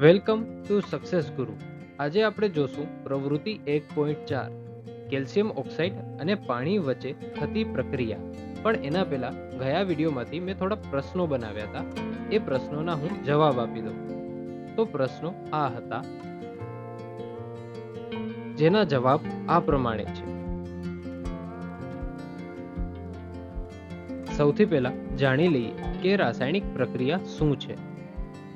Welcome to success ગુરુ. આજે આપણે જોશું પ્રવૃત્તિ એક પોઈન્ટ ચાર, કેલ્શિયમ ઓક્સાઇડ અને પાણી વચ્ચે થતી પ્રક્રિયા. પણ એના પહેલા ગયા વિડીયોમાંથી મેં થોડા પ્રશ્નો બનાવ્યા હતા. એ પ્રશ્નોના હું જવાબ આપી દઉં. તો પ્રશ્નો આ હતા. જેના જવાબ આ પ્રમાણે છે. સૌથી પહેલા જાણી લઈએ કે રાસાયણિક પ્રક્રિયા શું છે.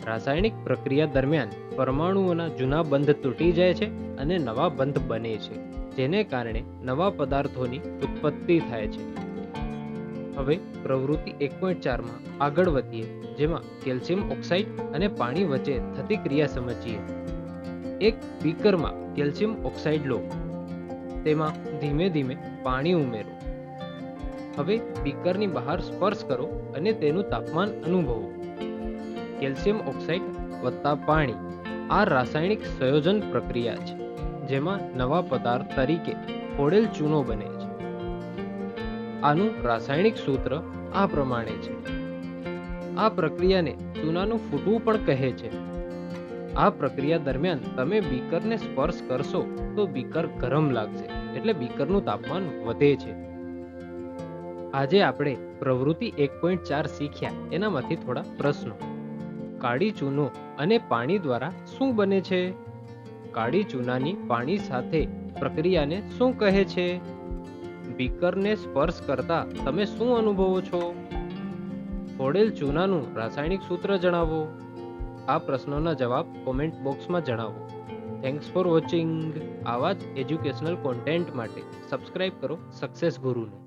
રાસાયણિક પ્રક્રિયા દરમિયાન પરમાણુઓના જૂના બંધ તૂટી જાય છે અને નવા બંધ બને છે, જેને કારણે નવા પદાર્થોની ઉત્પત્તિ થાય છે. હવે પ્રવૃત્તિ એક પોઈન્ટ ચારમાં આગળ વધીએ, જેમાં કેલ્શિયમ ઓક્સાઇડ અને પાણી વચ્ચે થતી ક્રિયા સમજીએ. એક બીકરમાં કેલ્શિયમ ઓક્સાઇડ લો, તેમાં ધીમે ધીમે પાણી ઉમેરો. હવે બીકરની બહાર સ્પર્શ કરો અને તેનું તાપમાન અનુભવો. કેલ્શિયમ ઓક્સાઇડ વત્તા પાણી આ રાસાયણિક સંયોજન પ્રક્રિયા છે, જેમાં નવા પદાર્થ તરીકે ફોડેલ ચૂનો બને છે. આનું રાસાયણિક સૂત્ર આ પ્રમાણે છે. આ પ્રક્રિયાને ચૂનાનું ફૂટવું પણ કહે છે. આ પ્રક્રિયા દરમિયાન તમે બીકરને સ્પર્શ કરશો તો બીકર ગરમ લાગશે, એટલે બીકરનું તાપમાન વધે છે. આજે આપણે પ્રવૃત્તિ એક પોઈન્ટ ચાર શીખ્યા, એનામાંથી થોડા પ્રશ્નો. કાળી ચૂનો અને પાણી દ્વારા શું બને છે? કાળી ચૂનાની પાણી સાથે પ્રક્રિયાને શું કહે છે? બીકરને સ્પર્શ કરતા તમે શું અનુભવો છો? ફોડેલ ચૂનાનું રાસાયણિક સૂત્ર જણાવો. આ પ્રશ્નોના જવાબ કોમેન્ટ બોક્સમાં જણાવો. થેન્ક્સ ફોર વોચિંગ આવા જ એજ્યુકેશનલ કોન્ટેન્ટ માટે સબસ્ક્રાઇબ કરો સક્સેસ ગુરુને